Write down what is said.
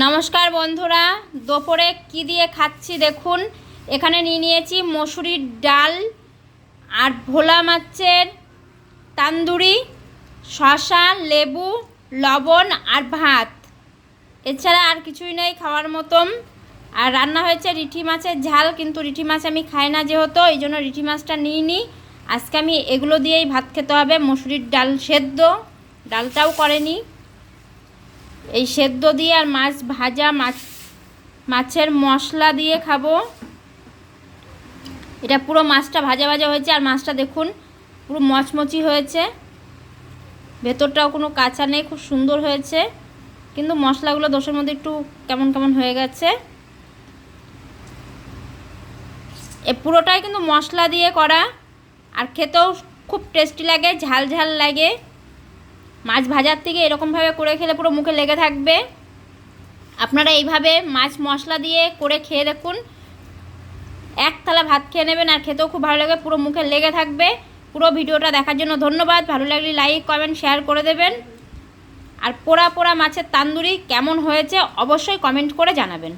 নমস্কার বন্ধুরা, দুপুরে কি দিয়ে খাচ্ছি দেখুন। এখানে নিয়ে নিয়েছি মসুরির ডাল আর ভোলা মাছের তান্দুরি, শসা, লেবু, লবণ আর ভাত। এছাড়া আর কিছুই নেই খাওয়ার মতন। আর রান্না হয়েছে রিঠি মাছের ঝাল, কিন্তু রিঠি মাছ আমি খাই না যেহেতু, এই জন্য রিঠি মাছটা নিই নি আজকে আমি এগুলো দিয়েই ভাত খেতে হবে, মসুরির ডাল সেদ্ধ। ডালটাও করেনি। এই সেদ্ধ দিয়ে আর মাছ ভাজা, মাছ, মাছের মশলা দিয়ে খাব। এটা পুরো মাছটা ভাজা ভাজা হয়েছে, আর মাছটা দেখুন, পুরো মচমচি হয়েছে। ভেতরটাও কোনো কাঁচা নেই, খুব সুন্দর হয়েছে। কিন্তু মশলাগুলো দোষের মধ্যে একটু কেমন কেমন হয়ে গেছে। এ পুরোটাই কিন্তু মশলা দিয়ে করা, আর খেতেও খুব টেস্টি লাগে, ঝাল ঝাল লাগে। মাছ ভাজার থেকে এরকমভাবে করে খেলে পুরো মুখে লেগে থাকবে। আপনারা এইভাবে মাছ মশলা দিয়ে করে খেয়ে দেখুন। এক থালা ভাত খেয়ে নেবেন আর খেতেও খুব ভালো লাগে, পুরো মুখে লেগে থাকবে। পুরো ভিডিওটা দেখার জন্য ধন্যবাদ। ভালো লাগলে লাইক কমেন্ট শেয়ার করে দেবেন। আর পোড়া পোড়া মাছের তান্দুরি কেমন হয়েছে অবশ্যই কমেন্ট করে জানাবেন।